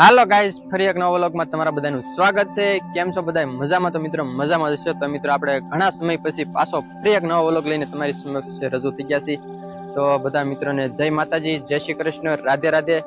હાલો guys ફરી એક નવો વ્લોગમાં તમારા બધાનું સ્વાગત છે. કેમ છો બધા મજામાં તો મિત્રો? મજામાં જશો તો મિત્રો, આપણે ઘણા સમય પછી પાછો ફરી એક નવો વ્લોગ લઈને તમારી સમક્ષ રજૂ થઈ ગયા છીએ. તો બધા મિત્રોને જય માતાજી, જય શ્રી કૃષ્ણ, રાધે રાધે.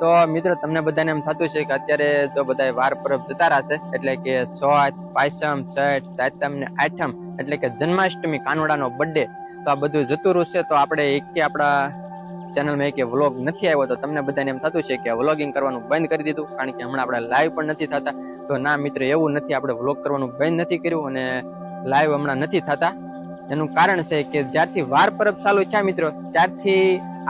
તો મિત્રો, તમને બધાને એમ થતું છે કે અત્યારે તો બધા વાર પરબ જતા રહેશે એટલે કે સોત, પાયસમ, છઠ, સાતમ ને આઠમ, એટલે કે જન્માષ્ટમી, કાનોડાનો બર્થડે તો આ બધું જતું રહેશે. તો આપણે એક કે આપણા ચેનલમાં એક વ્લોગ નથી આવ્યો, તો તમને બધાને એમ થતું છે કે વ્લોગિંગ કરવાનું બંધ કરી દીધું, કારણ કે હમણાં આપણે લાઈવ પણ નથી થતા. તો ના મિત્ર, એવું નથી, આપણે વ્લોગ કરવાનું બંધ નથી કર્યું અને લાઈવ હમણાં નથી થતા. એનું કારણ છે કે જ્યારથી વાર પરબ ચાલુ થયા મિત્રો, ત્યારથી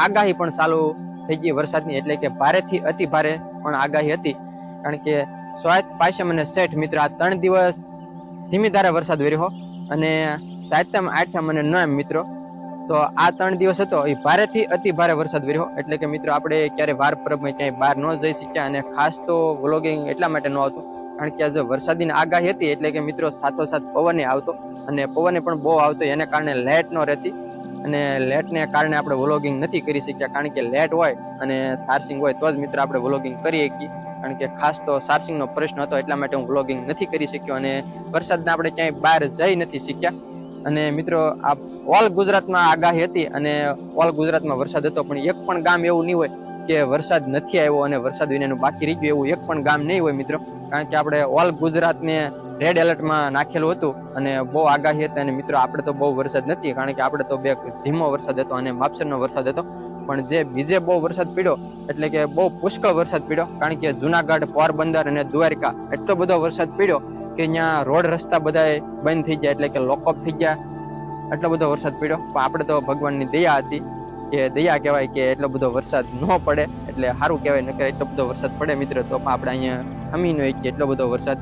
આગાહી પણ ચાલુ થઈ ગઈ વરસાદની, એટલે કે ભારેથી અતિ ભારે પણ આગાહી હતી. કારણ કે સ્વાયત પાયસમ અને શેઠ મિત્ર આ ત્રણ દિવસ ધીમી ધારે વરસાદ વર્યો અને સાતમ આઠમ અને નવમ મિત્રો તો આ ત્રણ દિવસ હતો. એ ભારેથી અતિ ભારે વરસાદ વર્યો એટલે કે મિત્રો, આપણે ક્યારે વાર પરબમાં ક્યાંય બહાર ન જઈ શક્યા અને ખાસ તો વ્લોગિંગ એટલા માટે ન આવતું. કારણ કે આજે વરસાદની આગાહી હતી, એટલે કે મિત્રો, સાથોસાથ પવને આવતો અને પવને પણ બહુ આવતો. એને કારણે લેટ ન રહેતી અને લેટને કારણે આપણે વ્લોગિંગ નથી કરી શક્યા. કારણ કે લેટ હોય અને સાર્સિંગ હોય તો જ મિત્રો આપણે વ્લોગિંગ કરી શકીએ. કારણ કે ખાસ તો સાર્સિંગનો પ્રશ્ન હતો, એટલા માટે હું વ્લોગિંગ નથી કરી શક્યો અને વરસાદના આપણે ક્યાંય બહાર જઈ નથી શક્યા. અને મિત્રો આ ઓલ ગુજરાતમાં આગાહી હતી અને ઓલ ગુજરાતમાં વરસાદ હતો, પણ એક પણ ગામ એવું નહીં હોય કે વરસાદ નથી આવ્યો અને વરસાદ વિનાનું બાકી રહી ગયું એવું એક પણ ગામ નહીં હોય મિત્રો. કારણ કે આપણે ઓલ ગુજરાતને રેડ એલર્ટમાં નાખેલું હતું અને બહુ આગાહી હતી અને મિત્રો, આપણે તો બહુ વરસાદ નથી, કારણ કે આપણે તો બે ધીમો વરસાદ હતો અને માપસરનો વરસાદ હતો. પણ જે બીજે બહુ વરસાદ પડ્યો, એટલે કે બહુ પુષ્કળ વરસાદ પડ્યો, કારણ કે જુનાગઢ, પોરબંદર અને દ્વારકા એટલો બધો વરસાદ પડ્યો કે અહીંયા રોડ રસ્તા બધા બંધ થઈ ગયા એટલે કે લોકઅપ થઈ ગયા. એટલો બધો વરસાદ પડ્યો. પણ આપણે તો ભગવાનની દયા હતી કે દયા કહેવાય કે એટલો બધો વરસાદ ન પડે એટલે સારું કહેવાય, નકર એટલો બધો વરસાદ પડે મિત્ર, તો પણ આપણે અહીંયા ખમી ન કે એટલો બધો વરસાદ.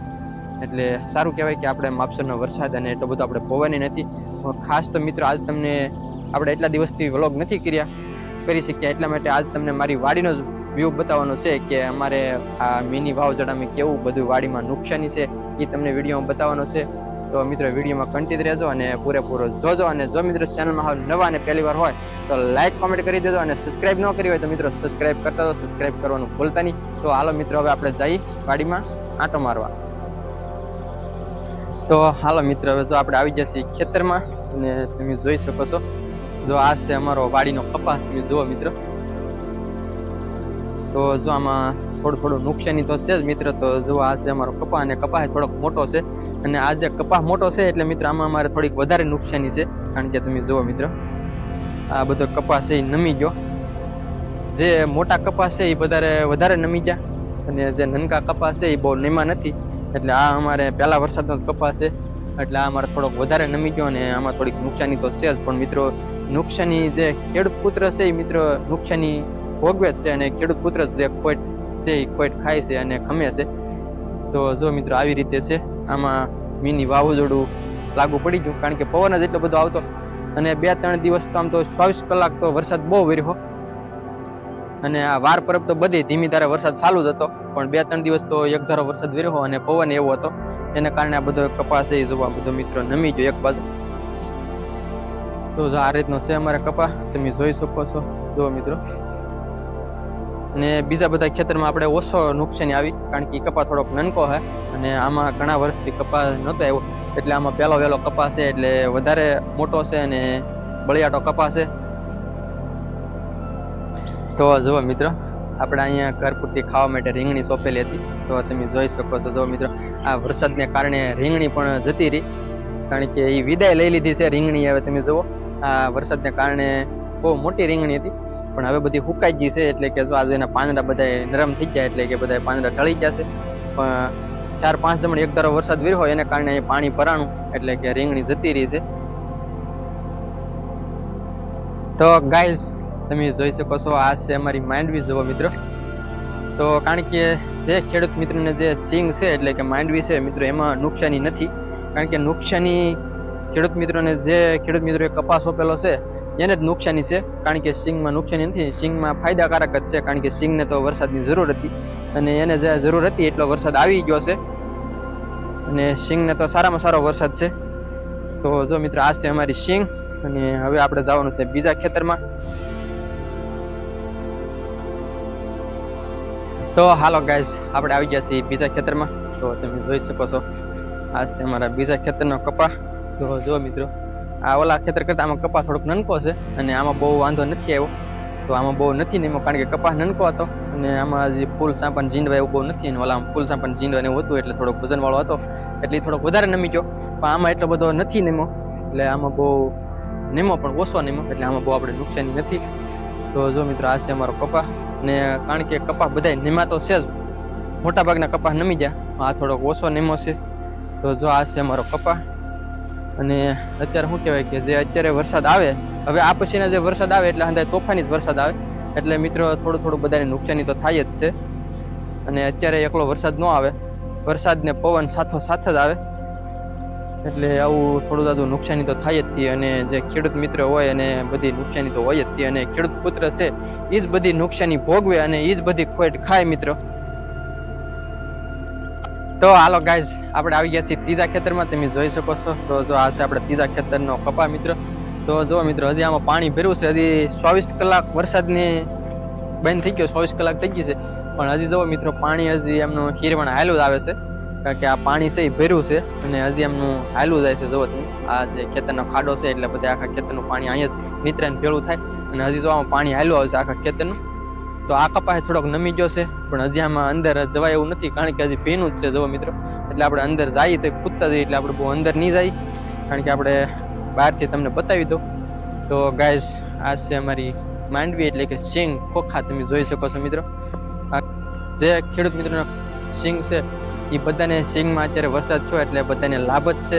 એટલે સારું કહેવાય કે આપણે માપસરનો વરસાદ અને એટલો બધો આપણે પોવાની નથી. ખાસ તો મિત્રો, આજ તમને આપણે એટલા દિવસથી વ્લોગ નથી કર્યા. કરી શક્યા એટલા માટે આજ તમને મારી વાડીનો જ વ્યૂ બતાવવાનો છે કે અમારે આ મિની વાવઝડામાં કેવું બધું વાડીમાં નુકસાની છે એ તમને વિડીયોમાં બતાવવાનો છે. તો મિત્રો, વિડીયોમાં કન્ટિન્યુ રહેજો અને પૂરેપૂરો જોજો અને જો મિત્રો ચેનલમાં હાલ નવા અને પહેલી વાર હોય, તો લાઈક કોમેન્ટ કરી દેજો અને સબસ્ક્રાઇબ ન કરી હોય તો મિત્રો સબસ્ક્રાઇબ કરતા તો સબસ્ક્રાઇબ કરવાનું ભૂલતા નહીં. તો હાલો મિત્રો, હવે આપણે જઈ વાડીમાં આંટો મારવા. તો હાલો મિત્રો, હવે જો આપણે આવી જશે ખેતરમાં, અને તમે જોઈ શકો છો. જો આ છે અમારો વાડીનો કપા, તમે જુઓ મિત્રો. તો જો આમાં થોડું થોડું નુકસાની તો છે જ મિત્ર, તો જો આ છે અમારો કપા અને કપા થોડોક મોટો છે. અને આ જે કપા મોટો છે, એટલે મિત્ર, આમાં અમારે થોડીક વધારે નુકસાની છે. કારણ કે તમે જુઓ મિત્ર, આ બધો કપાસ છે એ નમી ગયો. જે મોટા કપાસ છે એ વધારે વધારે નમી ગયા. અને જે નનકા કપાસ છે એ બહુ નમ્યા નથી. એટલે આ અમારે પહેલા વરસાદનો કપાસ છે. એટલે આ અમારે થોડોક વધારે નમી ગયો અને આમાં થોડીક નુકસાની તો છે જ. પણ મિત્રો, નુકસાની જે ખેડૂત પુત્ર છે એ મિત્રો, નુકસાની ભોગવે જ છે અને ખેડૂત પુત્ર જ જે ખોટ છે એ ખોટ ખાય છે અને ખમે છે. તો જો મિત્રો આવી રીતે છે, આમાં મીની વાવાઝોડું લાગુ પડી ગયું કારણ કે પવન જ એટલો બધો આવતો અને બે ત્રણ દિવસ તો આમ તો ચોવીસ કલાક તો વરસાદ બહુ વર્યો અને આ વાર પરબ તો બધી ધીમી ધારે વરસાદ ચાલુ જ હતો, પણ બે ત્રણ દિવસ તો એક ધારો વરસાદ વર્યો અને પવન એવો હતો, એના કારણે આ બધો કપાસ એ જોવા બધો મિત્રો નમી ગયો એક બાજુ. તો જો આ રીતનો છે અમારે કપા, તમે જોઈ શકો છો. જુઓ મિત્રો અને બીજા બધા ખેતરમાં આપણે ઓછો નુકસાની આવી, કારણ કે કપા થોડોક નનકો છે અને આમાં ઘણા વર્ષથી કપાસ નહોતો આવ્યો. એટલે આમાં પહેલો વહેલો કપા છે, એટલે વધારે મોટો છે અને બળિયાટો કપા છે. તો જુઓ મિત્રો, આપણે અહીંયા ઘર પૂરતી ખાવા માટે રીંગણી સોંપેલી હતી. તો તમે જોઈ શકો છો જો મિત્રો, આ વરસાદને કારણે રીંગણી પણ જતી રહી, કારણ કે એ વિદાય લઈ લીધી છે રીંગણી. હવે તમે જુઓ, આ વરસાદને કારણે બહુ મોટી રીંગણી હતી. પણ હવે બધી હુકાઈ ગઈ છે, એટલે કે આજે એના પાંદડા બધા નરમ થઈ ગયા, એટલે કે બધા પાંદડા ઢળી ગયા છે. પણ ચાર પાંચ જમણ એક ધારો વરસાદ વીર હોય, એને કારણે પાણી ભરાણું, એટલે કે રીંગણી જતી રહી છે. તો ગાઈસ, તમે જોઈ શકો છો, આ છે અમારી માંડવી જુઓ મિત્રો. તો કારણ કે જે ખેડૂત મિત્રને જે સિંગ છે, એટલે કે માંડવી છે, મિત્રો, એમાં નુકસાની નથી. કારણ કે નુકસાની ખેડૂત મિત્રોને જે ખેડૂત મિત્રોએ કપાસ સોંપેલો છે, એને જ નુકસાની છે, કારણ કે સિંગમાં નુકસાની નથી સિંગમાં ફાયદાકારક જ છે, કારણ કે સિંગને તો વરસાદની જરૂર હતી અને એને જે જરૂર હતી એટલો વરસાદ આવી ગયો છે. અને સિંગને તો સારામાં સારો વરસાદ છે. તો જો મિત્ર, આ છે અમારી સિંગ અને હવે આપણે જવાનું છે બીજા ખેતરમાં. તો હાલો ગાઈઝ આપણે આવી ગયા છીએ બીજા ખેતરમાં. તો તમે જોઈ શકો છો, આ છે અમારા બીજા ખેતરનો કપા. તો જો મિત્રો. આ ઓલા ખેતર કરતાં આમાં કપા થોડોક નનકો છે અને આમાં બહુ વાંધો નથી આવ્યો. તો આમાં બહુ નથી ને એમાં કારણ કે કપાસ નનકો હતો અને આમાં હજી ફૂલ સાંપણ જીંડવા એવું બહુ નથી અને ઓલા ફૂલ સાંપણ જીંડવા એવું હતું એટલે થોડોક વજનવાળો હતો એટલે થોડોક વધારે નમી ગયો. પણ આમાં એટલો બધો નથી નેમો એટલે આમાં બહુ નેમો પણ ઓછો નેમો એટલે આમાં બહુ આપણે નુકસાની નથી. તો જો મિત્રો, આ છે અમારો કપા ને કારણ કે કપા નિમા તો છે જ. મોટા ભાગના કપા નમી ગયા. આ થોડોક ઓછો નેમો છે. તો જો આ છે અમારો કપા અને અત્યારે શું કહેવાય કે જે અત્યારે વરસાદ આવે, હવે આ પછીના જે વરસાદ આવે એટલે અંદાજે તોફાની જ વરસાદ આવે. એટલે મિત્રો, થોડું થોડું બધાને નુકસાની તો થાય જ છે. અને અત્યારે એકલો વરસાદ ન આવે. વરસાદ ને પવન સાથો સાથ જ આવે. એટલે આવું થોડું બધું નુકસાની તો થાય જ હતી અને જે ખેડૂત મિત્ર હોય અને બધી નુકસાની તો હોય જ હતી અને ખેડૂત પુત્ર છે એ જ બધી નુકસાની ભોગવે અને એ જ બધી ખોટ ખાય મિત્રો. તો હાલો ગાઈઝ આપણે આવી ગયા છીએ ત્રીજા ખેતરમાં. તમે જોઈ શકો છો. તો જો આ છે આપણે ત્રીજા ખેતરનો કપા મિત્ર. તો જો મિત્રો, હજી આમાં પાણી ભર્યું છે. હજી ચોવીસ કલાક વરસાદની બંધ થઈ ગયો, ચોવીસ કલાક થઈ ગઈ છે. પણ હજી જો મિત્રો, પાણી હજી એમનું હીરવણ હાયલું જ આવે છે. કારણ કે આ પાણી છે એ ભર્યું છે અને હજી એમનું હાયલું જાય છે. જોવો તમે, આ જે ખેતરનો ખાડો છે એટલે બધા આખા ખેતરનું પાણી અહીંયા જ મિત્રાને ભેળું થાય. અને હજી જો આમાં પાણી હાયલું આવે છે આખા ખેતરનું. તો આ કપાસ થોડોક નમી ગયો છે, પણ હજી આમાં અંદર જવાય એવું નથી, કારણ કે હજી ભીનું જ છે જવો મિત્રો. એટલે આપણે અંદર જઈએ તો કૂદતા જઈએ, એટલે આપણે બહુ અંદર નહીં જાય કારણ કે આપણે બહારથી તમને બતાવી દો તો ગાઈઝ આ છે અમારી માંડવી, એટલે કે સિંગ ખોખા તમે જોઈ શકો છો, મિત્રો. જે ખેડૂત મિત્રોના સિંગ છે, એ બધાને સિંગમાં અત્યારે વરસાદ થયો, એટલે બધાને લાભ જ છે.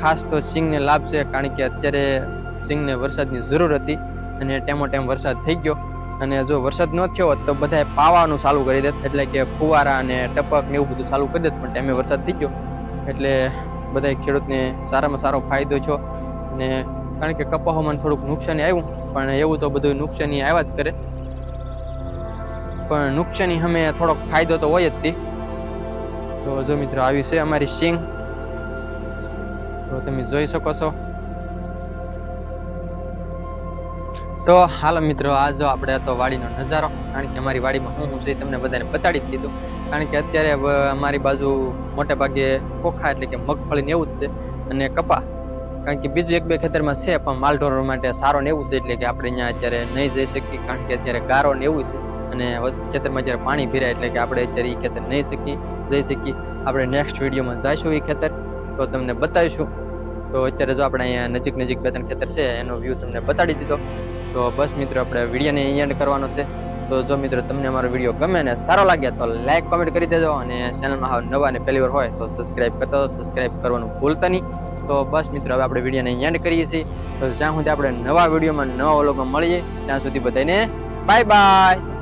ખાસ તો સિંગને લાભ છે, કારણ કે અત્યારે સિંગને વરસાદની જરૂર હતી, અને ટેમો ટેમ વરસાદ થઈ ગયો. અને જો વરસાદ ન થયો હોત તો બધાએ પાવાનું ચાલુ કરી દેત. એટલે કે ફુવારા અને ટપક ને એવું બધું ચાલુ કરી દેત, પણ ટાઈમે વરસાદ થઈ ગયો. એટલે બધા ખેડૂતને સારામાં સારો ફાયદો છો અને કારણ કે કપાહોમાં થોડુંક નુકસાની આવ્યું, પણ એવું તો બધું નુકસાની આવ્યા જ કરે. પણ નુકસાની અમે થોડોક ફાયદો તો હોય જ તે. તો જો મિત્રો, આવી છે અમારી સિંગ તો તમે જોઈ શકો છો. તો હાલો મિત્રો, આ જો આપણે તો વાડીનો નજારો, કારણ કે અમારી વાડીમાં હું હું છે તમને બધાને બતાડી જ દીધું. કારણ કે અત્યારે અમારી બાજુ મોટે ભાગે કોખા એટલે કે મગફળી ને એવું જ છે, અને કપા. કારણ કે બીજું એક બે ખેતરમાં છે, પણ માલઢોરો માટે સારો ને એવું છે, એટલે કે આપણે અહીંયા અત્યારે નહીં જઈ શકીએ, કારણ કે અત્યારે ગારો ને એવું છે, અને ખેતરમાં જ્યારે પાણી ભીરાય એટલે કે આપણે અત્યારે એ ખેતર નહીં શકીએ, જઈ શકીએ. આપણે નેક્સ્ટ વિડીયોમાં જઈશું એ ખેતર, તો તમને બતાવીશું. તો અત્યારે જો આપણે અહીંયા નજીક નજીક બે ત્રણ ખેતર છે, એનો વ્યૂ તમને બતાડી દીધો. તો બસ મિત્રો, આપણે વિડીયોને એન્ડ કરવાનો છે. તો જો મિત્રો, તમને અમારો વીડિયો ગમે ને સારો લાગ્યા તો લાઈક કોમેન્ટ કરી દેજો અને ચેનલમાં હવે નવા અને પહેલી વાર હોય તો સબસ્ક્રાઇબ કરતા સબસ્ક્રાઈબ કરવાનું ભૂલતા નહીં. તો બસ મિત્રો, હવે આપણે વિડીયોને એન્ડ કરીએ છીએ. તો જ્યાં સુધી આપણે નવા વિડીયોમાં નવા વ્લોગમાં મળીએ, ત્યાં સુધી બધાને બાય બાય